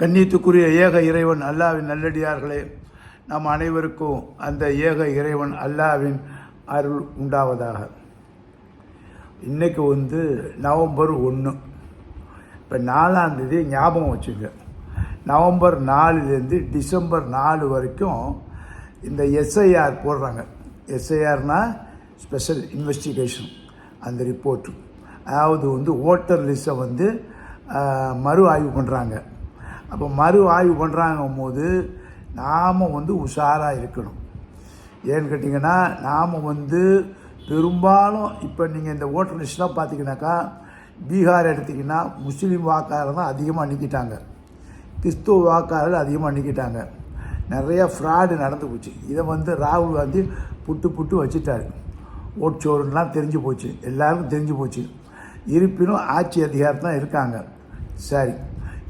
கண்ணியத்துக்குரிய ஏக இறைவன் அல்லாவின் நல்லடியார்களே நம் அனைவருக்கும் அந்த ஏக இறைவன் அல்லாவின் அருள் உண்டாவதாக. இன்றைக்கு வந்து நவம்பர் ஒன்று இப்போ நாலாம் தேதி ஞாபகம் வச்சுங்க. நவம்பர் நாலுலேருந்து டிசம்பர் நாலு வரைக்கும் இந்த எஸ்ஐஆர் போடுறாங்க. எஸ்ஐஆர்னால் ஸ்பெஷல் இன்வெஸ்டிகேஷன் அந்த ரிப்போர்ட்டு. அதாவது வந்து ஓட்டர் லிஸ்ட்டை வந்து மறு ஆய்வு பண்ணுறாங்க அப்போ மறு ஆய்வு பண்ணுறாங்கும் போது நாம் வந்து உஷாராக இருக்கணும். ஏன்னு கேட்டிங்கன்னா நாம் வந்து பெரும்பாலும் இப்போ நீங்கள் இந்த ஓட்டர் லிஸ்ட்லாம் பார்த்தீங்கன்னாக்கா பீகார் எடுத்திங்கன்னா முஸ்லீம் வாக்காளர் தான் அதிகமாக நிற்கிட்டாங்க கிறிஸ்துவ வாக்காளர் அதிகமாக நிற்கிட்டாங்க நிறையா ஃப்ராடு நடந்து போச்சு. இதை வந்து ராகுல் காந்தி புட்டு புட்டு வச்சுட்டாரு. ஓட்சோறுலாம் தெரிஞ்சு போச்சு. எல்லாருக்கும் தெரிஞ்சு போச்சு. இருப்பினும் ஆட்சி அதிகாரம் தான் இருக்காங்க. சரி.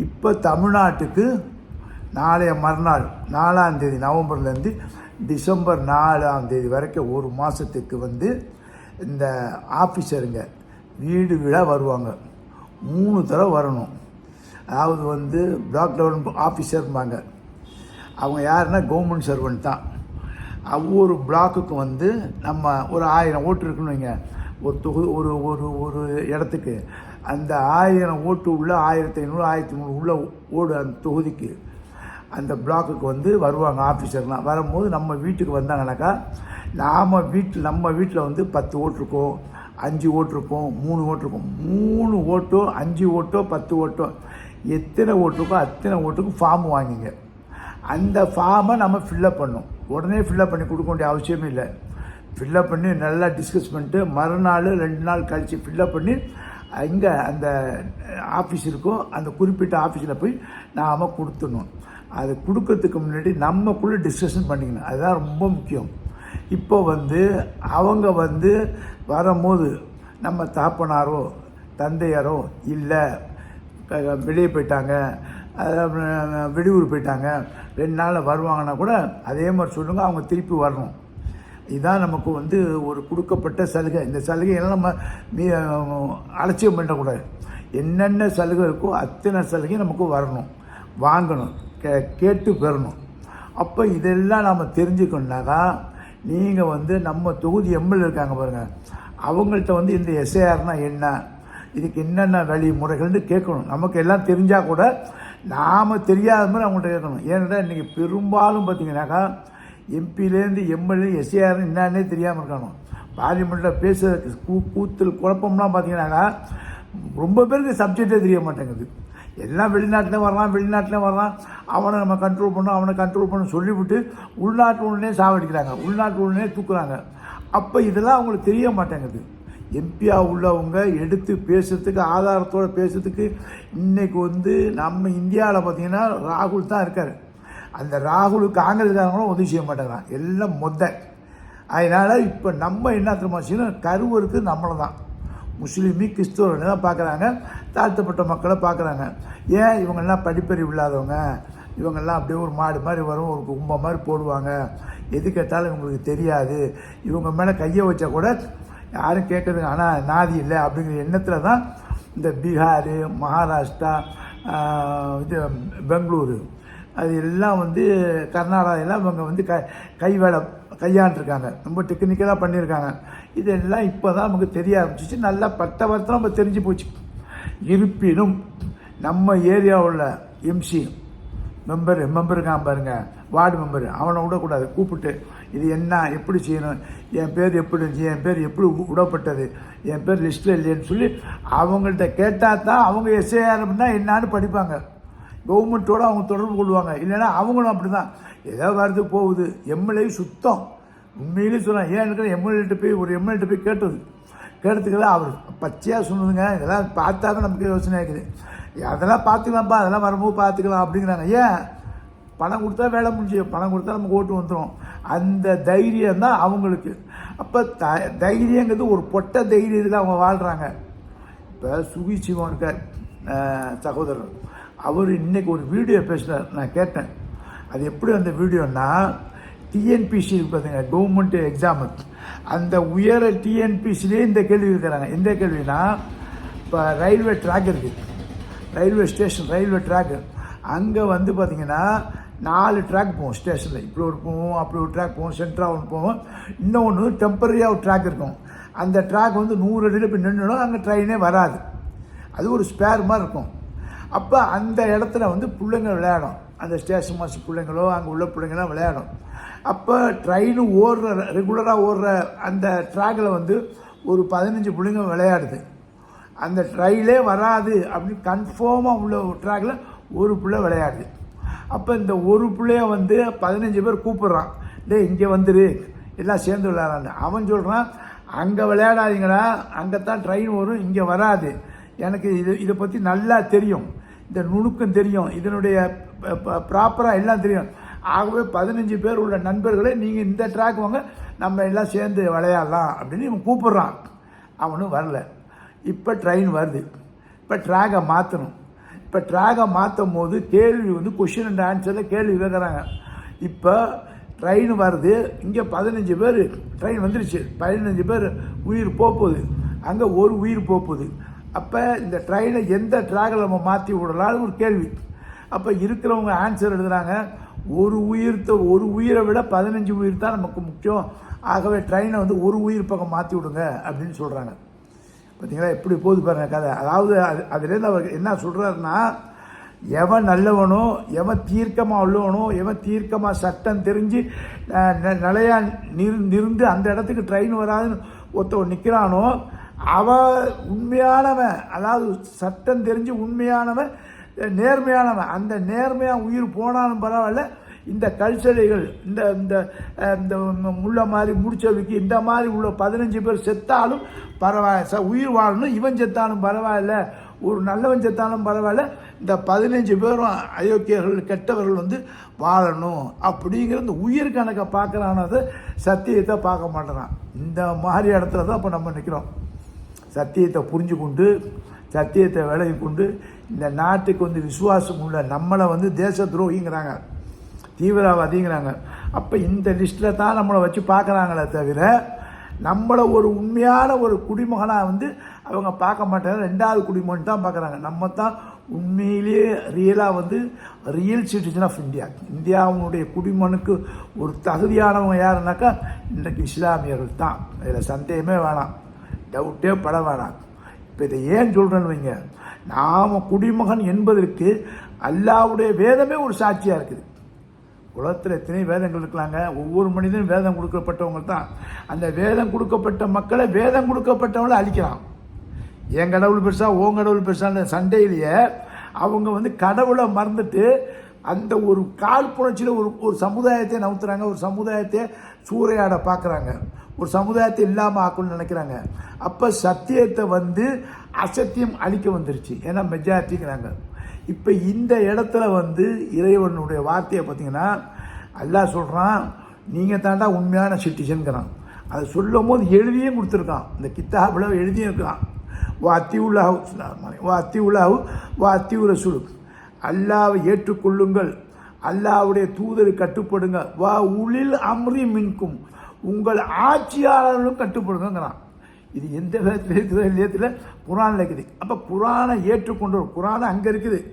இப்போ தமிழ்நாட்டுக்கு நாளைய மறுநாள் நாலாம் தேதி நவம்பர்லேருந்து டிசம்பர் நாலாம் தேதி வரைக்கும் ஒரு மாதத்துக்கு வந்து இந்த ஆஃபீஸருங்க வீடு வீடாக வருவாங்க. மூணு தடவை வரணும். அதாவது வந்து பிளாக் லெவல் ஆஃபீஸர்ம்பாங்க அவங்க யாருன்னா கவர்மெண்ட் சர்வெண்ட் தான். ஒவ்வொரு பிளாக்குக்கும் வந்து நம்ம ஒரு ஆயிரம் ஓட்டு இருக்குன்னு வைங்க. ஒரு தொகு ஒரு ஒரு ஒரு இடத்துக்கு. அந்த ஆயிரம் ஓட்டு உள்ள ஆயிரத்தி ஐநூறு ஆயிரத்தி மூணு உள்ள ஓடு அந்த தொகுதிக்கு அந்த பிளாக்குக்கு வந்து வருவாங்க ஆஃபீஸர்லாம் வரும்போது நம்ம வீட்டுக்கு வந்தாங்கனாக்கா நாம் வீட்டில் நம்ம வீட்டில் வந்து பத்து ஓட்டு இருக்கும் அஞ்சு ஓட்டு இருக்கும் மூணு ஓட்டு இருக்கும். மூணு ஓட்டோ அஞ்சு ஓட்டோ பத்து ஓட்டோ எத்தனை ஓட்டு இருக்கோ அத்தனை ஓட்டுக்கும் ஃபார்ம் வாங்கிங்க. அந்த ஃபார்மை நம்ம ஃபில்லப் பண்ணணும். உடனே ஃபில்லப் பண்ணி கொடுக்க வேண்டிய அவசியமே இல்லை. ஃபில்லப் பண்ணி நல்லா டிஸ்கஸ் பண்ணிட்டு மறுநாள் ரெண்டு நாள் கழித்து ஃபில்லப் பண்ணி இங்கே அந்த ஆஃபீஸ் இருக்கோ அந்த குறிப்பிட்ட ஆஃபீஸில் போய் நாம் கொடுத்துடணும். அது கொடுக்கறதுக்கு முன்னாடி நம்மக்குள்ளே டிஸ்கஷன் பண்ணிக்கணும். அதுதான் ரொம்ப முக்கியம். இப்போ வந்து அவங்க வந்து வரும்போது நம்ம தாப்பனாரோ தந்தையாரோ இல்லை வெளியே போயிட்டாங்க வெளியூர் போயிட்டாங்க ரெண்டு நாளில் வருவாங்கன்னா கூட அதே மாதிரி சொல்லுங்கள் அவங்க திருப்பி வரணும். இதுதான் நமக்கு வந்து ஒரு கொடுக்கப்பட்ட சலுகை. இந்த சலுகையெல்லாம் நம்ம அலட்சியம் பண்ணக்கூடாது. என்னென்ன சலுகை இருக்கோ அத்தனை சலுகையும் நமக்கு வரணும். வாங்கணும். கே கேட்டு பெறணும். அப்போ இதெல்லாம் நாம் தெரிஞ்சுக்கணுனாக்கா நீங்கள் வந்து நம்ம தொகுதி எம்எல்ஏ இருக்காங்க பாருங்கள் அவங்கள்ட்ட வந்து இந்த எஸ்ஏஆர்னால் என்ன? இதுக்கு என்னென்ன வழிமுறைகள்னு கேட்கணும். நமக்கு எல்லாம் தெரிஞ்சால் கூட நாம் தெரியாத மாதிரி அவங்கள்ட்ட கேட்கணும். ஏன்னா இன்றைக்கி பெரும்பாலும் பார்த்திங்கனாக்கா எம்பிலேருந்து எம்எல்ஏ எஸ்ஏஆர் என்னன்னே தெரியாமல் இருக்கணும் பார்லிமெண்ட்டில் பேசுறதுக்கு கூ கூத்தல் குழப்பம்லாம் பார்த்தீங்கன்னாக்கா ரொம்ப பேருக்கு சப்ஜெக்டே தெரிய மாட்டேங்குது. எல்லாம் வெளிநாட்டில் வரலாம் வெளிநாட்டில் வரலாம். அவனை நம்ம கண்ட்ரோல் பண்ணோம் அவனை கண்ட்ரோல் பண்ண சொல்லிவிட்டு உள்நாட்டு உடனே சாவடிக்கிறாங்க. உள்நாட்டு உடனே தூக்குறாங்க. அப்போ இதெல்லாம் அவங்களுக்கு தெரிய மாட்டேங்குது. எம்பியா உள்ளவங்க எடுத்து பேசுகிறதுக்கு ஆதாரத்தோடு பேசுகிறதுக்கு இன்றைக்கு வந்து நம்ம இந்தியாவில் பார்த்திங்கன்னா ராகுல் தான் இருக்கார். அந்த ராகுல் காங்கிரஸ்காரங்களும் உதவி செய்ய மாட்டேங்கிறான். எல்லாம் மொத்த அதனால் இப்போ நம்ம என்ன தெரியுமா செய்யணும்? கருவருக்கு நம்மளை தான் முஸ்லீமி கிறிஸ்துவர்கள் தான் பார்க்குறாங்க? தாழ்த்தப்பட்ட மக்களை பார்க்குறாங்க. ஏன் இவங்கெல்லாம் படிப்பறிவு இல்லாதவங்க? இவங்கெல்லாம் அப்படியே ஒரு மாடு மாதிரி வரும் ஒரு கும்பம் மாதிரி போடுவாங்க. எது கேட்டாலும் இவங்களுக்கு தெரியாது. இவங்க மேலே கையை வச்சா கூட யாரும் கேட்குறது ஆனால் நாதி இல்லை அப்படிங்கிற எண்ணத்தில் தான் இந்த பீகார் மகாராஷ்டிரா இது பெங்களூரு. அது எல்லாம் வந்து கர்நாடகா எல்லாம் இவங்க வந்து க கை வேலை கையாண்டுருக்காங்க. ரொம்ப டெக்னிக்கலாக பண்ணியிருக்காங்க. இதெல்லாம் இப்போ தான் நமக்கு தெரிய ஆரம்பிச்சிச்சு. நல்லா பட்ட வருத்தம் நம்ம தெரிஞ்சு போச்சு. இருப்பினும் நம்ம ஏரியாவில் எம்சி மெம்பர் மெம்பர் இருக்கான் பாருங்க. வார்டு மெம்பர் அவனை விடக்கூடாது. கூப்பிட்டு இது என்ன எப்படி செய்யணும்? என் பேர் எப்படி இருந்துச்சு? என் பேர் எப்படி விடப்பட்டது என் பேர் லிஸ்ட்டில் இல்லைன்னு சொல்லி அவங்கள்ட்ட கேட்டால் தான் அவங்க எஸ்ஏஆர்னா என்னான்னு படிப்பாங்க. கவர்மெண்ட்டோட அவங்க தொடர்பு கொள்வாங்க. இல்லைன்னா அவங்களும் அப்படி தான் ஏதோ வருது போகுது. எம்எல்ஏ சுத்தம். உண்மையிலே சொன்னாங்க ஏன் இருக்கிற எம்எல்ஏட்ட போய் ஒரு எம்எல்ஏட்ட போய் கேட்டது? கேட்டதுக்கெல்லாம் அவர் பச்சையாக சொன்னதுங்க. இதெல்லாம் பார்த்தா தான் நமக்கு யோசனை இருக்குது. அதெல்லாம் பார்த்துக்கலாம்ப்பா. அதெல்லாம் வரும்போது பார்த்துக்கலாம் அப்படிங்கிறாங்க. ஏன்? பணம் கொடுத்தா வேலை முடிஞ்சு பணம் கொடுத்தா நமக்கு ஓட்டு வந்துடும் அந்த தைரியம் தான் அவங்களுக்கு. அப்போ த தைரியங்கிறது ஒரு பொட்டை தைரியத்தில் அவங்க வாழ்கிறாங்க இப்போ சுகி சிவம் இருக்கார். சகோதரர். அவர் இன்றைக்கி ஒரு வீடியோ பேசினார். நான் கேட்டேன். அது எப்படி அந்த வீடியோன்னா டிஎன்பிசி பார்த்தீங்க கவர்மெண்ட் எக்ஸாமு அந்த உயர டிஎன்பிசிலே இந்த கேள்வி இருக்கிறாங்க எந்த கேள்வினா இப்போ ரயில்வே ட்ராக் இருக்குது ரயில்வே ஸ்டேஷன் ரயில்வே ட்ராக் அங்கே வந்து பார்த்தீங்கன்னா நாலு ட்ராக் போவோம் ஸ்டேஷனில் இப்படி ஒரு போவோம் அப்படி ஒரு ட்ராக் போவோம் சென்ட்ராக ஒன்று போவோம் இன்னொன்று டெம்பரரியாக ஒரு ட்ராக் இருக்கும். அந்த ட்ராக் வந்து நூறு அடியில் போய் நின்றுடும் அங்கே ட்ரெயினே வராது. அது ஒரு ஸ்பேர் மாதிரி இருக்கும். அப்போ அந்த இடத்துல வந்து பிள்ளைங்க விளையாடும். அந்த ஸ்டேஷன் மாஸ்டர் பிள்ளைங்களோ அங்கே உள்ள பிள்ளைங்களாம் விளையாடும். அப்போ ட்ரெயின் ஓடுற ரெகுலராக ஓடுற அந்த ட்ராக்கில் வந்து ஒரு பதினஞ்சு பிள்ளைங்க விளையாடுது. அந்த ட்ரெயிலே வராது அப்படின்னு கன்ஃபார்மாக உள்ள ட்ராக்கில் ஒரு பிள்ளை விளையாடுது. அப்போ இந்த ஒரு பிள்ளைய வந்து பதினஞ்சு பேர் கூப்பிட்றான். டே இங்கே வந்துரு. எல்லாம் சேர்ந்து விளையாடான்னு அவன் சொல்கிறான் அங்கே விளையாடாதீங்கன்னா அங்கே தான் ட்ரெயின் வரும் இங்கே வராது. எனக்கு இது இதை பற்றி நல்லா தெரியும். இந்த நுணுக்கம் தெரியும். இதனுடைய ப்ராப்பராக எல்லாம் தெரியும். ஆகவே பதினஞ்சு பேர் உள்ள நண்பர்களே நீங்கள் இந்த ட்ராக் வாங்க நம்ம எல்லாம் சேர்ந்து விளையாடலாம் அப்படின்னு இவன் கூப்பிட்றான். அவனும் வரல. இப்போ ட்ரெயின் வருது. இப்போ ட்ராகை மாற்றணும் இப்போ ட்ராகை மாற்றும் போது கேள்வி வந்து கொஷின் அண்ட் ஆன்சரில் கேள்வி கேட்குறாங்க இப்போ ட்ரெயின் வருது. இங்கே பதினஞ்சு பேர். ட்ரெயின் வந்துருச்சு. பதினஞ்சு பேர் உயிர் போகுது. அங்கே ஒரு உயிர் போகுது. அப்போ இந்த ட்ரெயினை எந்த ட்ராகில் நம்ம மாற்றி விடலாம்னு ஒரு கேள்வி. அப்போ இருக்கிறவங்க ஆன்சர் எழுதுகிறாங்க ஒரு உயிர்த்த ஒரு உயிரை விட பதினஞ்சு உயிர் தான் நமக்கு முக்கியம். ஆகவே ட்ரெயினை வந்து ஒரு உயிர் பக்கம் மாற்றி விடுங்க அப்படின்னு சொல்கிறாங்க பார்த்தீங்களா எப்படி போகுது பாருங்க கதை. அதாவது அது அதுலேருந்து அவர் என்ன சொல்கிறாருன்னா எவன் நல்லவனோ எவன் தீர்க்கமாக உள்ளவனோ எவன் தீர்க்கமாக சட்டம் தெரிஞ்சு நிலையாக ந- நிறு நிருந்து அந்த இடத்துக்கு ட்ரெயின் வராதுன்னு ஒருத்தவன் நிற்கிறானோ அவன் உண்மையானவன். அதாவது சட்டம் தெரிஞ்சு உண்மையானவன் நேர்மையானவன். அந்த நேர்மையாக உயிர் போனாலும் பரவாயில்ல. இந்த கல்ச்சரைகள் இந்த இந்த இந்த முள்ள மாதிரி முடிச்சவைக்கு இந்த மாதிரி உள்ள பதினஞ்சு பேர் செத்தாலும் பரவாயில்ல. ச உயிர் வாழணும். இவன் செத்தாலும் பரவாயில்ல. ஒரு நல்லவன் செத்தாலும் பரவாயில்ல. இந்த பதினஞ்சு பேரும் அயோக்கியர்கள் கெட்டவர்கள் வந்து வாழணும். அப்படிங்கிற இந்த உயிர் கணக்கை பார்க்குறானது சத்தியத்தை பார்க்க மாட்டேறான். இந்த மாதிரி இடத்துல தான் இப்போ நம்ம நிற்கிறோம் சத்தியத்தை புரிஞ்சு கொண்டு சத்தியத்தை விலகி கொண்டு இந்த நாட்டுக்கு வந்து விசுவாசம் உள்ள நம்மளை வந்து தேச துரோகிங்கிறாங்க. தீவிரவாதிங்கிறாங்க. அப்போ இந்த லிஸ்ட்டில் தான் நம்மளை வச்சு பார்க்குறாங்களே தவிர நம்மளை ஒரு உண்மையான ஒரு குடிமகனாக வந்து அவங்க பார்க்க மாட்டாங்க. ரெண்டாவது குடிமகன் தான் பார்க்குறாங்க. நம்ம தான் உண்மையிலேயே ரியலாக வந்து ரியல் சிட்டிசன் ஆஃப் இந்தியா இந்தியாவுடைய குடிமகனுக்கு ஒரு தகுதியானவங்க யாருனாக்கா இன்றைக்கு இஸ்லாமியர்கள் தான். இதில் சந்தேகமே வேணாம். டவுட்டே பட வேணாம். இப்போ இதை ஏன் சொல்கிறேன்னு வைங்க. நாம் குடிமகன் என்பதற்கு அல்லாவுடைய வேதமே ஒரு சாட்சியாக இருக்குது. உலகத்தில் எத்தனை வேதங்கள் இருக்கலாங்க ஒவ்வொரு மனிதனும் வேதம் கொடுக்கப்பட்டவங்க தான். அந்த வேதம் கொடுக்கப்பட்ட மக்களை வேதம் கொடுக்கப்பட்டவங்கள அழிக்கிறான் என் கடவுள் பெருசாக ஓன் கடவுள் பெருசான சண்டையிலேயே அவங்க வந்து கடவுளை மறந்துட்டு அந்த ஒரு காழ்ப்புணர்ச்சியில் ஒரு ஒரு சமுதாயத்தை நவுத்துறாங்க. ஒரு சமுதாயத்தை சூறையாட பார்க்குறாங்க. ஒரு சமுதாயத்தை இல்லாமல் ஆக்கணும்னு நினைக்கிறாங்க. அப்போ சத்தியத்தை வந்து அசத்தியம் அழிக்க வந்துருச்சு. ஏன்னா மெஜாரிட்டிங்கிறாங்க இப்போ இந்த இடத்துல வந்து இறைவனுடைய வார்த்தையை பார்த்தீங்கன்னா அல்லாஹ் சொல்கிறான் நீங்கள் தாண்டா உண்மையான சிட்டிசன்கிறான் அதை சொல்லும் போது எழுதியும் கொடுத்துருக்கான். இந்த கித்தாபில் எழுதியும் இருக்கான். வா அத்தியுல்லாஹு வா அத்தி வா அத்தி சுலு அல்லாவை ஏற்றுக்கொள்ளுங்கள். அல்லாவுடைய தூதரை கட்டுப்படுங்க. வா உளில் அம்ரி மின்கும். உங்கள் ஆட்சியாளர்களும் கட்டுப்படுங்கிறான் இது எந்த விதத்தில் இருக்குதோ இல்லையத்தில் குரானில் இருக்குது. அப்போ குரானை ஏற்றுக்கொண்டு குரானை அங்கே இருக்குது.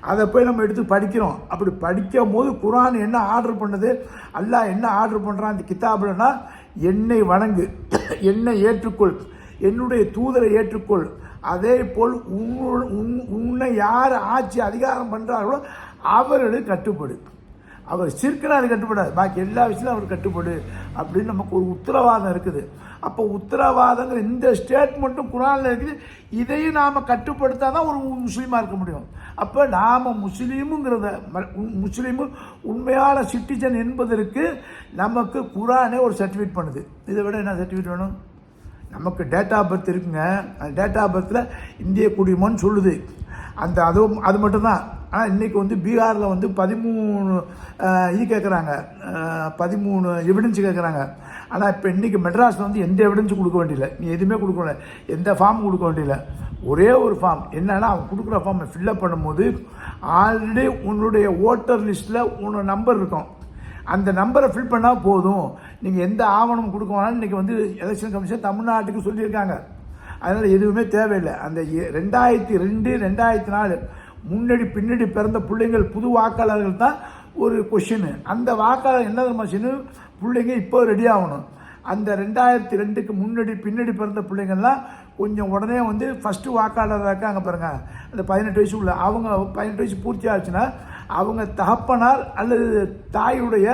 அதை போய் நம்ம எடுத்து படிக்கிறோம். அப்படி படிக்கும் போது குரான் என்ன ஆர்டர் பண்ணுது? அல்லாஹ் என்ன ஆர்டர் பண்ணுறான் அந்த கிதாபுலனா? என்னை வணங்கு. என்னை ஏற்றுக்கொள். என்னுடைய தூதரை ஏற்றுக்கொள். அதே போல் உன்னு- உன்- உன்னை யார் ஆட்சி அதிகாரம் பண்ணுறார்களோ அவர்களுக்கு கட்டுப்படு. அவர் சிற்கனா அது கட்டுப்படாது. பாக்கி எல்லா விஷயத்திலும் அவர் கட்டுப்படு அப்படின்னு நமக்கு ஒரு உத்தரவாதம் இருக்குது. அப்போ உத்தரவாதங்கிற இந்த ஸ்டேட்மெண்ட்டும் குரானில் இருக்குது. இதையும் நாம் கட்டுப்படுத்தால் தான் ஒரு முஸ்லீமாக இருக்க முடியும். அப்போ நாம் முஸ்லீமுங்கிறத ம- முஸ்லீமு உண்மையான சிட்டிசன் என்பதற்கு நமக்கு குரானே ஒரு சர்டிஃபிகேட் பண்ணுது. இதை விட என்ன சர்டிஃபிகேட் வேணும்? நமக்கு டேட் ஆஃப் பர்த் இருக்குங்க. அந்த டேட் ஆஃப் பர்த்தில் இந்திய குடிமகன் சொல்லுது. அந்த அதுவும் அது மட்டும்தான். ஆனால் இன்றைக்கி வந்து பீகாரில் வந்து பதிமூணு இது கேட்குறாங்க பதிமூணு எவிடன்ஸ் கேட்குறாங்க ஆனால் இப்போ இன்றைக்கி மெட்ராஸில் வந்து எந்த எவிடன்ஸும் கொடுக்க வேண்டியதில்லை நீ எதுவுமே கொடுக்க எந்த ஃபார்ம் கொடுக்க வேண்டியதில்லை ஒரே ஒரு ஃபார்ம் என்னென்னா அவன் கொடுக்குற ஃபார்மை ஃபில்லப் பண்ணும்போது ஆல்ரெடி உன்னுடைய ஓட்டர் லிஸ்ட்டில் உன்னோட நம்பர் இருக்கும். அந்த நம்பரை ஃபில் பண்ணால் போதும். நீங்கள் எந்த ஆவணம் கொடுக்க வேணாலும் இன்றைக்கி வந்து எலெக்ஷன் கமிஷன் தமிழ்நாட்டுக்கு சொல்லியிருக்காங்க. அதனால் எதுவுமே தேவையில்லை. அந்த எ- ரெண்டாயிரத்தி ரெண்டு ரெண்டாயிரத்தி நாலு முன்னாடி பின்னாடி பிறந்த பிள்ளைங்கள் புது வாக்காளர்கள் தான் ஒரு கொஷின் அந்த வாக்காளர் என்ன தெரியுமா செய்யணும்? பிள்ளைங்க இப்போ ரெடி ஆகணும். அந்த ரெண்டாயிரத்தி ரெண்டுக்கு முன்னாடி பின்னாடி பிறந்த பிள்ளைங்கள்லாம் கொஞ்சம் உடனே வந்து ஃபஸ்ட்டு வாக்காளராக இருக்காங்க பாருங்க. அந்த பதினெட்டு வயசு உள்ள அவங்க பதினெட்டு வயசு பூர்த்தி ஆச்சுன்னா அவங்க தகப்பனார் அல்லது தாயுடைய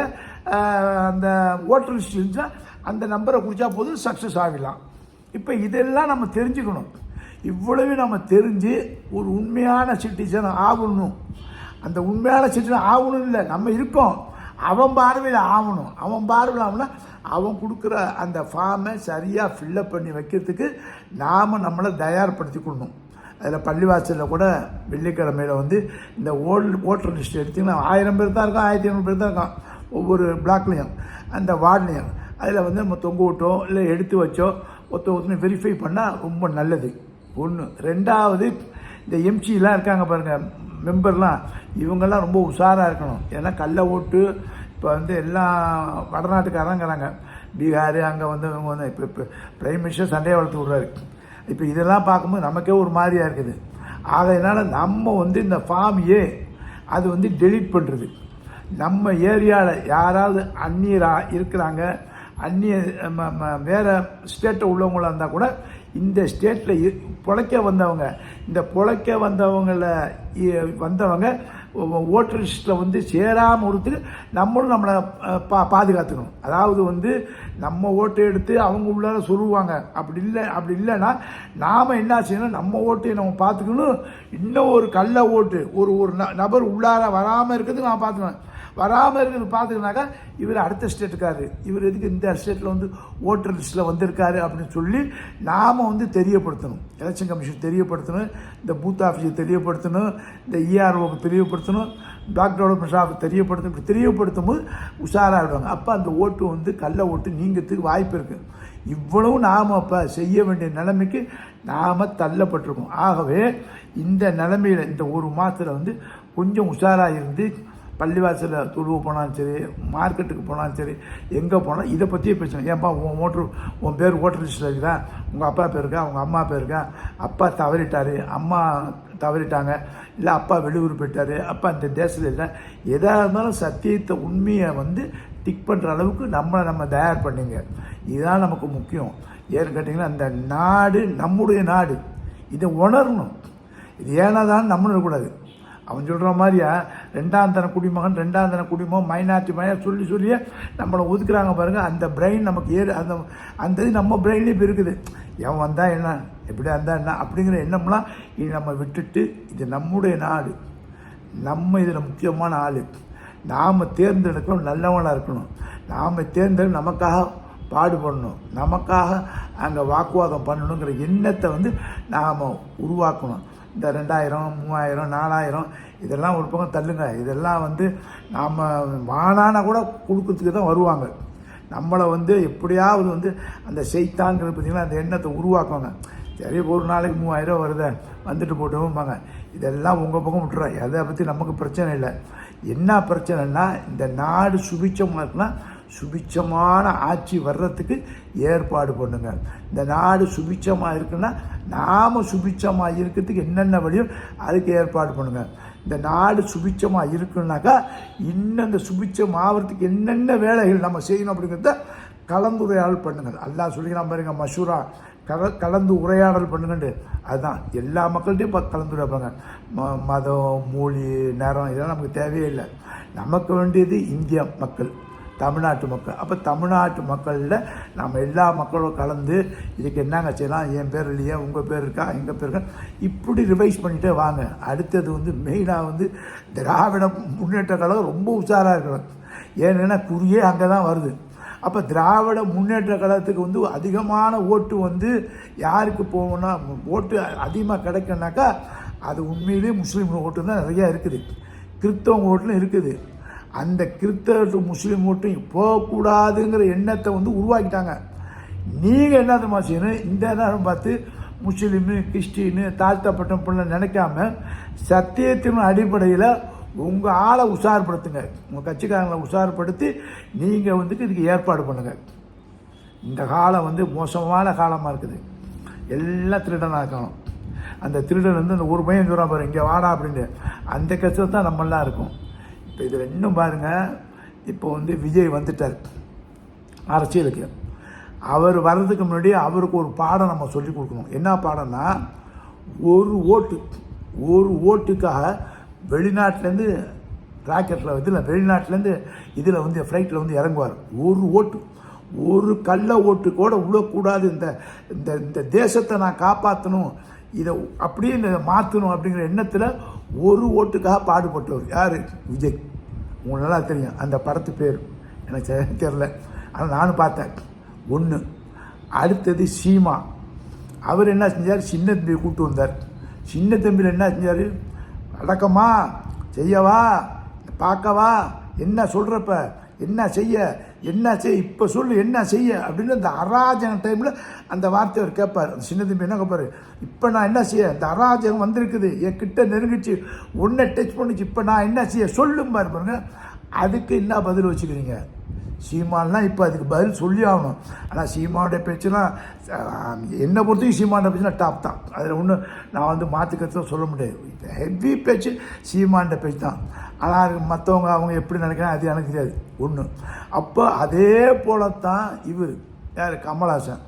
அந்த ஓட்டர் லிஸ்ட் இருந்துச்சுன்னா அந்த நம்பரை குடித்தா போதும் சக்ஸஸ் ஆகிடலாம் இப்போ இதெல்லாம் நம்ம தெரிஞ்சுக்கணும். இவ்வளவு நம்ம தெரிஞ்சு ஒரு உண்மையான சிட்டிசன் ஆகணும். அந்த உண்மையான சிட்டிசன் ஆகணும் இல்லை நம்ம இருக்கோம் அவன் பார்வையில் ஆகணும். அவன் பார்வையில் ஆகணும்னா அவன் கொடுக்குற அந்த ஃபார்மை சரியாக ஃபில்லப் பண்ணி வைக்கிறதுக்கு நாம் நம்மளை தயார்படுத்திக்கணும் அதில் பள்ளிவாசலில் கூட வெள்ளிக்கிழமையில் வந்து இந்த ஓல்டு ஓட்டர் லிஸ்ட் எடுத்திங்கன்னா ஆயிரம் பேர் தான் இருக்கான் ஆயிரத்தி ஐநூறு பேர் தான் இருக்கான். ஒவ்வொரு பிளாக்லேயும் அந்த வார்ட்லேயும். அதில் வந்து நம்ம தொங்க விட்டோ இல்லை எடுத்து வச்சோ ஒருத்த ஒருத்தனை வெரிஃபை பண்ணால் ரொம்ப நல்லது. ஒன்று ரெண்டாவது இந்த எம்சிலாம் இருக்காங்க பாருங்கள் மெம்பர்லாம் இவங்கெல்லாம் ரொம்ப உஷாராக இருக்கணும். ஏன்னா கள்ள ஓட்டு இப்போ வந்து எல்லாம் வடநாட்டுக்காரங்கிறாங்க. பீகார் அங்கே வந்து இவங்க வந்து இப்போ இப்போ பிரைம் மினிஸ்டர் சண்டையை வளர்த்து விட்றாரு. இப்போ இதெல்லாம் பார்க்கும்போது நமக்கே ஒரு மாதிரியாக இருக்குது. ஆகையினால நம்ம வந்து இந்த ஃபார்ம் ஏ அது வந்து டெலீட் பண்ணுறது நம்ம ஏரியாவில் யாராவது அந்நியராக இருக்கிறாங்க அந்நிய ம- ம- ஸ்டேட்டை உள்ளவங்களாக இருந்தால் கூட இந்த ஸ்டேட்டில் பிழைக்க வந்தவங்க இந்த பிழைக்க வந்தவங்கள வந்தவங்க ஓட்டர் லிஸ்ட்டில் வந்து சேராமல் ஒருத்தர் நம்மளும் நம்மளை பா பாதுகாத்துக்கணும். அதாவது வந்து நம்ம ஓட்டு எடுத்து அவங்க உள்ளார சொல்லுவாங்க அப்படி இல்லை அப்படி இல்லைன்னா நாம் என்ன செய்யணும்? நம்ம ஓட்டையை நம்ம பார்த்துக்கணும். இன்னும் ஒரு கள்ள ஓட்டு ஒரு ஒரு ந- நபர் உள்ளார வராமல் இருக்கிறதுக்கு நான் பார்த்துக்கணும். வராமல் இருக்கிறது பார்த்துக்கினாக்கா இவர் அடுத்த ஸ்டேட்டுக்காரு இவர் எதுக்கு இந்த ஸ்டேட்டில் வந்து ஓட்டர் லிஸ்ட்டில் வந்திருக்காரு அப்படின்னு சொல்லி நாம் வந்து தெரியப்படுத்தணும். எலெக்ஷன் கமிஷன் தெரியப்படுத்தணும். இந்த பூத் ஆஃபீஸை தெரியப்படுத்தணும். இந்த இஆர்ஓக்கு தெரியப்படுத்தணும். டாக்டர் டெவலப்மெண்ட் ஆஃபீஸ் தெரியப்படுத்தணும். இப்படி தெரியப்படுத்தும் போது உஷாராகிடுவாங்க அப்போ அந்த ஓட்டு வந்து கள்ள ஓட்டு நீங்கிறதுக்கு வாய்ப்பு இருக்குது இவ்வளவு நாம் அப்போ செய்ய வேண்டிய நிலைமைக்கு நாம் தள்ளப்பட்டிருக்கோம். ஆகவே இந்த நிலைமையில் இந்த ஒரு மாதத்தில் வந்து கொஞ்சம் உஷாராக இருந்து பள்ளிவாசலில் துருவு போனாலும் சரி மார்க்கெட்டுக்கு போனாலும் சரி எங்கே போனாலும் இதை பற்றியே பேசணும் ஏன்பா உன் ஓட்டர் உன் பேர் ஓட்டர் லிஸ்ட்டில் இருக்குதா உங்கள் அப்பா பேர் இருக்கா? உங்கள் அம்மா பேர் இருக்கா? அப்பா தவறிட்டார் அம்மா தவறிட்டாங்க இல்லை அப்பா வெளியூர் போயிட்டார் அப்பா இந்த தேசத்தில் இல்லை. எதாக இருந்தாலும் சத்தியத்தை உண்மையை வந்து டிக் பண்ணுற அளவுக்கு நம்மளை நம்ம தயார் பண்ணிங்க. இதுதான் நமக்கு முக்கியம். ஏன்னு கேட்டிங்கன்னா அந்த நாடு நம்முடைய நாடு. இதை உணரணும். இது ஏன்னா தான் நம்மளும் இருக்கக்கூடாது அவன் சொல்கிற மாதிரியா? ரெண்டாம் தன குடிமகன் ரெண்டாம் தன குடிமகன் மைனாரிட்டி மைனாரிட்டி சொல்லி சொல்லியே நம்மளை ஒதுக்குறாங்க பாருங்கள் அந்த பிரெயின் நமக்கு ஏறு அந்த அந்த இது நம்ம பிரெயின்லேயே இப்போ இருக்குது. எவன் வந்தால் என்ன? எப்படி இருந்தால் என்ன? அப்படிங்கிற எண்ணம்லாம் இது நம்ம விட்டுட்டு இது நம்முடைய நாடு. நம்ம இதில் முக்கியமான ஆள். நாம் தேர்ந்தெடுக்கணும் நல்லவனாக இருக்கணும். நாம் தேர்ந்தெடுக்க நமக்காக பாடுபடணும். நமக்காக அங்கே வாக்குவாதம் பண்ணணுங்கிற எண்ணத்தை வந்து நாம் உருவாக்கணும். இந்த ரெண்டாயிரம் மூவாயிரம் நாலாயிரம் இதெல்லாம் ஒரு பக்கம் தள்ளுங்க. இதெல்லாம் வந்து நாம் வானான கூட கொடுக்கறதுக்கு தான் வருவாங்க. நம்மளை வந்து எப்படியாவது வந்து அந்த செய்தாங்கிறது பார்த்தீங்கன்னா அந்த எண்ணத்தை உருவாக்குவாங்க. சரி ஒரு நாளைக்கு மூவாயிரம் வருதே வந்துட்டு போட்டோம்பாங்க. இதெல்லாம் உங்கள் பக்கம் விட்டுறோம் அதை பற்றி நமக்கு பிரச்சனை இல்லை. என்ன பிரச்சனைனா இந்த நாடு சுபிச்சமாக இருக்குன்னா சுபிச்சமான ஆட்சி வர்றதுக்கு ஏற்பாடு பண்ணுங்க. இந்த நாடு சுபிச்சமாக இருக்குன்னா நாம் சுபிச்சமாக இருக்கிறதுக்கு என்னென்ன வழியோ அதுக்கு ஏற்பாடு பண்ணுங்க. இந்த நாடு சுபிச்சமாக இருக்குன்னாக்கா இன்னும் இந்த சுபிச்சம் ஆகிறதுக்கு என்னென்ன வேலைகள் நம்ம செய்யணும் அப்படிங்கிறத கலந்துரையாடல் பண்ணுங்கள் அல்லாஹ் சொல்லிக்கலாம் பாருங்க மஷூரா கல கலந்து உரையாடல் பண்ணுங்கண்டு. அதுதான் எல்லா மக்கள்கிட்டையும் ப- கலந்துரையாடுறாங்க ம மதம் மொழி நேரம் இதெல்லாம் நமக்கு தேவையே இல்லை. நமக்கு வேண்டியது இந்திய மக்கள். தமிழ்நாட்டு மக்கள். அப்போ தமிழ்நாட்டு மக்களில் நம்ம எல்லா மக்களும் கலந்து இதுக்கு என்னங்க செய்யலாம்? என் பேர் இல்லையா? உங்கள் பேர் இருக்கா? எங்கள் பேர் இருக்கா? இப்படி ரிவைஸ் பண்ணிகிட்டே வாங்க. அடுத்தது வந்து மெயினாக வந்து திராவிட முன்னேற்ற கழகம் ரொம்ப உஷாராக இருக்கணும். ஏன்னா குறியே அங்கே தான் வருது. அப்போ திராவிட முன்னேற்ற கழகத்துக்கு வந்து அதிகமான ஓட்டு வந்து யாருக்கு போகணும்னா ஓட்டு அதிகமாக கிடைக்கும்னாக்கா அது உண்மையிலேயே முஸ்லீம் ஓட்டு தான் நிறையா இருக்குது. கிறிஸ்தவங்க ஓட்டுலாம் இருக்குது. அந்த கிறிஸ்தவ முஸ்லீம் மட்டும் போகக்கூடாதுங்கிற எண்ணத்தை வந்து உருவாக்கிட்டாங்க. நீங்கள் என்ன தெரியுமா செய்யணும்? இந்த நேரம் பார்த்து முஸ்லீமு கிறிஸ்டின்னு தாழ்த்தப்பட்ட பிள்ளை நினைக்காம சத்தியத்தின் அடிப்படையில் உங்கள் ஆளை உஷார்படுத்துங்க. உங்கள் கட்சிக்காரங்களை உஷார்படுத்தி நீங்கள் வந்துட்டு இதுக்கு ஏற்பாடு பண்ணுங்கள் இந்த காலம் வந்து மோசமான காலமாக இருக்குது. எல்லாம் திருடனாக இருக்கணும். அந்த திருடன் வந்து அந்த ஒரு பையன் சொல்கிறான் பாரு இங்கே வாடா அப்படின்னு. அந்த கட்சியில் தான் நம்மளாம் இருக்கும். இப்போ இதில் இன்னும் பாருங்கள் இப்போ வந்து விஜய் வந்துட்டார். அரசியலுக்கு. அவர் வர்றதுக்கு முன்னாடி அவருக்கு ஒரு பாடம் நம்ம சொல்லி கொடுக்கணும். என்ன பாடம்னா ஒரு ஓட்டு ஒரு ஓட்டுக்காக வெளிநாட்டிலேருந்து ராக்கெட்டில் வந்து இல்லை வெளிநாட்டிலேருந்து இதில் வந்து ஃப்ளைட்டில் வந்து இறங்குவார். ஒரு ஓட்டு. ஒரு கள்ள ஓட்டு கூட விடக்கூடாது இந்த இந்த இந்த தேசத்தை நான் காப்பாற்றணும் இதை அப்படியே இந்த மாற்றணும் அப்படிங்கிற எண்ணத்தில் ஒரு ஓட்டுக்காக பாடுபட்டவர் யார்? விஜய். உங்களுக்கு நல்லா தெரியும். அந்த படத்து பேர். எனக்கு தெரில ஆனால் நானும் பார்த்தேன். ஒன்று அடுத்தது சீமா. அவர் என்ன செஞ்சார்? சின்ன தம்பியை கூப்பிட்டு வந்தார். சின்ன தம்பியில் என்ன செஞ்சார்? அடக்கமா செய்யவா பார்க்கவா என்ன சொல்கிறப்ப என்ன செய்ய என்ன செய்ய இப்போ சொல்லு என்ன செய்ய? அப்படின்னு அந்த அராஜகம் டைமில் அந்த வார்த்தை அவர் கேட்பார். அந்த சின்ன தம்பி என்ன கேட்பார்? இப்போ நான் என்ன செய்ய? இந்த அராஜகம் வந்திருக்குது. என் கிட்ட நெருங்கிச்சு. ஒன்றை டச் பண்ணிச்சு. இப்போ நான் என்ன செய்ய? சொல்லும் பாருங்க. அதுக்கு என்ன பதில் வச்சுக்கிறீங்க? சீமான்லாம் இப்போ அதுக்கு பதில் சொல்லி ஆகணும். ஆனால் சீமானுடைய பேச்சுலாம் என்னை பொறுத்தவரைக்கும் சீமானுடைய பேச்சுனா டாப் தான். அதில் ஒன்றும் நான் வந்து மாற்றுக்கிறது சொல்ல முடியாது. ஹெவி பேச்சு சீமானுடைய பேச்சு தான் ஆனால் மற்றவங்க அவங்க எப்படி நினைக்கிறாங்க அது எனக்கு தெரியாது. ஒன்று அப்போ அதே போல தான் இவர். யார்? கமலாசன்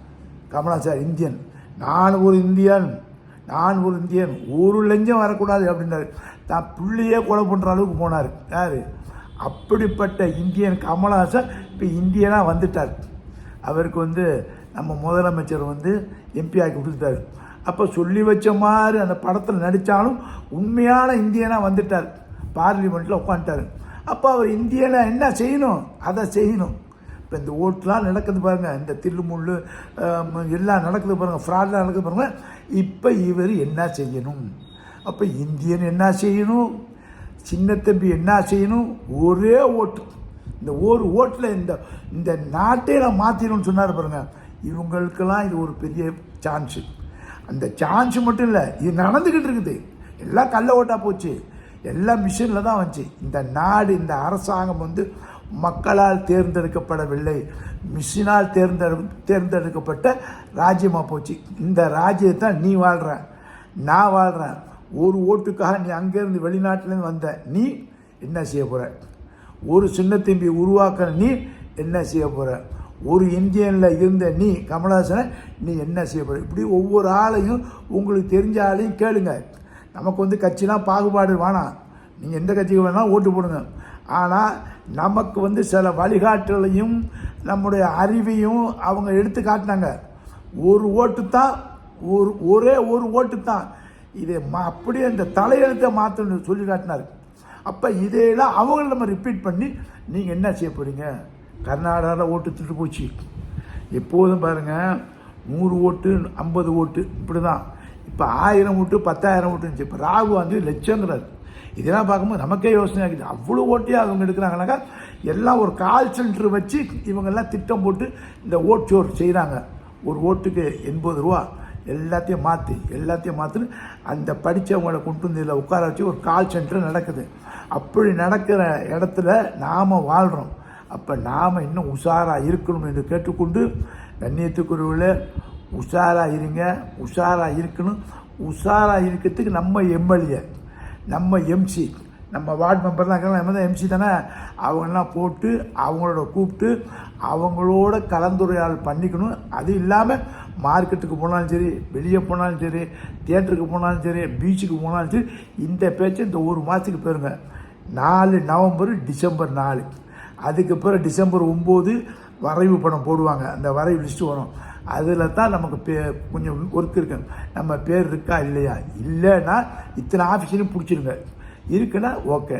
கமலாசன் இந்தியன். நான் ஒரு இந்தியன். நான் ஒரு இந்தியன். ஒரு லஞ்சம் வரக்கூடாது அப்படின்றாரு. தான் பிள்ளையே கொலை பண்ணுற அளவுக்கு போனார். யார்? அப்படிப்பட்ட இந்தியன் கமல்ஹாசன் இப்போ இந்தியனாக வந்துட்டார். அவருக்கு வந்து நம்ம முதலமைச்சர் வந்து எம்பி ஆக்கி கொடுத்துட்டாரு. அப்போ சொல்லி வச்ச மாதிரி அந்த படத்தில் நடித்தாலும் உண்மையான இந்தியனாக வந்துட்டார். பார்லிமெண்ட்டில் உட்காந்துட்டார். அப்போ அவர் இந்தியனை என்ன செய்யணும்? அதை செய்யணும். இப்போ இந்த ஓட்டுலாம் நடக்குது பாருங்கள் இந்த தில்லுமுள்ளு எல்லாம் நடக்குது பாருங்கள் ஃப்ராட்லாம் நடக்குது பாருங்கள் இப்போ இவர் என்ன செய்யணும்? அப்போ இந்தியன் என்ன செய்யணும்? சின்ன தம்பி என்ன செய்யணும்? ஒரே ஓட்டு. இந்த ஒரு ஓட்டில் இந்த இந்த நாட்டை நான் மாற்றிடணும்னு சொன்னார் பாருங்கள் இவங்களுக்கெல்லாம் இது ஒரு பெரிய சான்ஸு அந்த சான்ஸ் மட்டும் இல்லை இது நடந்துக்கிட்டு இருக்குது. எல்லாம் கள்ள ஓட்டாக போச்சு. எல்லாம் மிஷினில் தான் வந்துச்சு. இந்த நாடு இந்த அரசாங்கம் வந்து மக்களால் தேர்ந்தெடுக்கப்படவில்லை. மிஷினால் தேர்ந்தெடு தேர்ந்தெடுக்கப்பட்ட ராஜ்யமாக போச்சு. இந்த ராஜ்யத்தை நீ வாழ்கிற நான் வாழ்கிறேன் ஒரு ஓட்டுக்காக நீ அங்கேருந்து வெளிநாட்டிலேருந்து வந்த நீ என்ன செய்ய போகிற ஒரு சின்ன தம்பி உருவாக்குற நீ என்ன செய்ய போகிற ஒரு இந்தியனில் இருந்த நீ கமலஹாசனை நீ என்ன செய்ய போகிற இப்படி ஒவ்வொரு ஆளையும் உங்களுக்கு தெரிஞ்ச ஆளையும் கேளுங்க. நமக்கு வந்து கட்சிலாம் பாகுபாடு வேணாம். நீங்கள் எந்த கட்சிக்கு வேணாலும் ஓட்டு போடுங்க. ஆனால் நமக்கு வந்து சில வழிகாட்டலையும் நம்முடைய அறிவையும் அவங்க எடுத்து காட்டினாங்க. ஒரு ஓட்டு தான் ஒரு ஒரே ஒரு ஓட்டு தான். இதை மா அப்படியே இந்த தலையெழுத்தை மாற்றணும்னு சொல்லி காட்டினார். அப்போ இதையெல்லாம் அவங்கள நம்ம ரிப்பீட் பண்ணி நீங்கள் என்ன செய்ய போகிறீங்க கர்நாடகாவில் ஓட்டு திட்டு போச்சு. எப்போதும் பாருங்கள் நூறு ஓட்டு ஐம்பது ஓட்டு இப்படி தான் இப்போ ஆயிரம் ஓட்டு பத்தாயிரம் ஓட்டு இருந்துச்சு. இப்போ ராகு வந்து லட்சங்கிறார். இதெல்லாம் பார்க்கும்போது நமக்கே யோசனை ஆகுது. அவ்வளோ ஓட்டியாக அவங்க எடுக்கிறாங்கனாக்கா எல்லாம் ஒரு கால் சென்டர் வச்சு இவங்கெல்லாம் திட்டம் போட்டு இந்த ஓட் செய்கிறாங்க ஒரு ஓட்டுக்கு எண்பது ரூபா எல்லாத்தையும் மாற்றி எல்லாத்தையும் மாற்றின்னு அந்த படித்தவங்களை கொண்டு வந்து இதில் உட்கார வச்சு ஒரு கால் சென்டர் நடக்குது. அப்படி நடக்கிற இடத்துல நாம் வாழ்கிறோம் அப்போ நாம் இன்னும் உஷாராக இருக்கணும் என்று கேட்டுக்கொண்டு கண்ணியத்துக்குரியவில் உஷாராக இருங்க உஷாராக இருக்கணும். உஷாராக இருக்கிறதுக்கு நம்ம எம்எல்ஏ நம்ம எம்சி நம்ம வார்டு மெம்பர்லாம் இருக்காங்க நம்ம தான் எம்சி தானே? அவங்கெல்லாம் போட்டு அவங்களோட கூப்பிட்டு அவங்களோட கலந்துரையாடல் பண்ணிக்கணும். அது இல்லாமல் மார்க்கெட்டுக்கு போனாலும் சரி வெளியே போனாலும் சரி தியேட்டருக்கு போனாலும் சரி பீச்சுக்கு போனாலும் சரி இந்த பேச்சு இந்த ஒரு மாதத்துக்கு போயிருங்க நாலு நவம்பர் டிசம்பர் நாலு. அதுக்கு பிறகு டிசம்பர் ஒம்பது வரைவு படம் போடுவாங்க. அந்த வரைவு லிஸ்ட்டு வரும். அதில் தான் நமக்கு பே கொஞ்சம் ஒர்க் இருக்கு. நம்ம பேர் இருக்கா இல்லையா? இல்லைன்னா இத்தனை ஆஃபீஸையும் பிடிச்சிருங்க. இருக்குன்னா ஓகே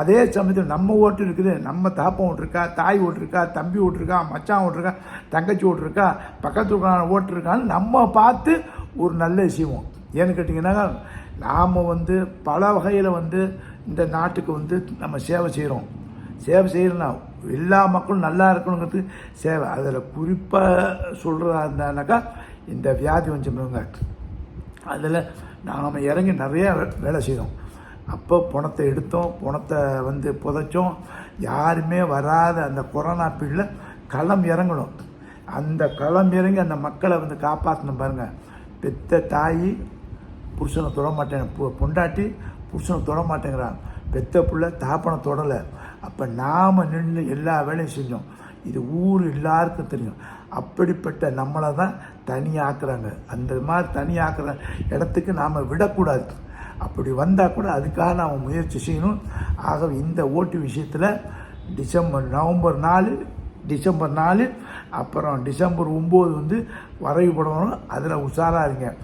அதே சமயத்தில் நம்ம ஓட்டு இருக்குது. நம்ம தாப்பம் ஓட்டு இருக்கா தாய் ஓட்டு இருக்கா தம்பி ஓட்டு இருக்கா மச்சான் ஓட்டு இருக்கா தங்கச்சி ஓட்டு இருக்கா பக்கத்து வீட்டுக்காரன் ஓட்டு இருக்கான்னு நம்ம பார்த்து ஒரு நல்ல விஷயம் ஏன்னு கேட்டிங்கன்னா நாம் வந்து பல வகையில் வந்து இந்த நாட்டுக்கு வந்து நம்ம சேவை செய்கிறோம் சேவை செய்யணும்னா எல்லா மக்களும் நல்லா இருக்கணுங்கிறது சேவை. அதில் குறிப்பாக சொல்கிறதா இருந்தானாக்கா இந்த வியாதி வஞ்சவங்க அதில் நாம் இறங்கி நிறையா வே- வேலை செய்தோம். அப்போ பணத்தை எடுத்தோம் பணத்தை வந்து புதைச்சோம். யாருமே வராத அந்த கொரோனா பீரியடில் களம் இறங்கணும். அந்த களம் இறங்கி அந்த மக்களை வந்து காப்பாற்றணும் பாருங்கள் பெத்த தாய் புருஷனை தொட மாட்டேன் பொ- பொண்டாட்டி புருஷனை தொட மாட்டேங்கிறான். பெத்த பிள்ளை தாப்பனை தொடலை. அப்போ நாம் நின்று எல்லா வேலையும் செஞ்சோம். இது ஊர் எல்லாருக்கும் தெரியும். அப்படிப்பட்ட நம்மளை தான் தனியாக்குறாங்க. அந்த மாதிரி தனியாக்குற இடத்துக்கு நாம் விடக்கூடாது. அப்படி வந்தால் கூட அதுக்காக நாம் முயற்சி செய்யணும். ஆகவே இந்த ஓட்டு விஷயத்தில் டிசம்பர் நவம்பர் நாலு டிசம்பர் நாலு அப்புறம் டிசம்பர் ஒம்பது வந்து வரைவு படம் அதில் உஷாராக இருங்க.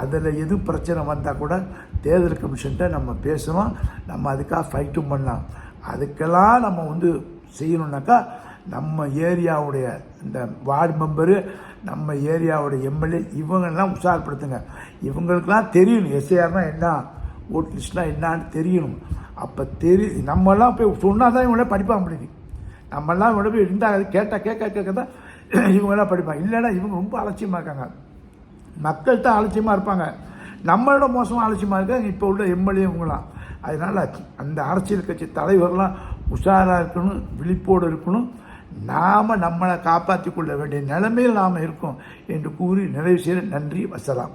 அதில் எது பிரச்சனை வந்தால் கூட தேர்தல் கமிஷன்கிட்ட நம்ம பேசணும். நம்ம அதுக்காக ஃபைட்டும் பண்ணலாம். அதுக்கெல்லாம் நம்ம வந்து செய்யணுன்னாக்கா நம்ம ஏரியாவுடைய இந்த வார்டு மெம்பரு நம்ம ஏரியாவுடைய எம்எல்ஏ இவங்கெல்லாம் உஷார்படுத்துங்க இவங்களுக்கெல்லாம் தெரியணும் எஸ்ஏஆர்னால் என்ன ஓட் லிஸ்ட்லாம் என்னான்னு தெரியணும். அப்போ தெரி நம்மெல்லாம் போய் சொன்னால் தான் இவங்களே படிப்பாங்க முடியுது நம்மெல்லாம் இவங்கள போய் இருந்தால் கேட்டால் கேட்க கேட்க தான் இவங்கெல்லாம் படிப்பாங்க. இல்லைன்னா இவங்க ரொம்ப அலட்சியமாக இருக்காங்க. மக்கள்கிட்ட அலட்சியமாக இருப்பாங்க. நம்மளோட மோசமாக அலட்சியமாக இருக்காங்க இப்போ உள்ள எம்எல்ஏ உங்களாம். அதனால் அந்த அரசியல் கட்சி தலைவர்லாம் உஷாராக இருக்கணும் விழிப்போடு இருக்கணும். நாம் நம்மளை காப்பாற்றிக் கொள்ள வேண்டிய நிலைமையில் நாம் இருக்கோம் என்று கூறி நிறைவு செய்ய நன்றி வசலாம்.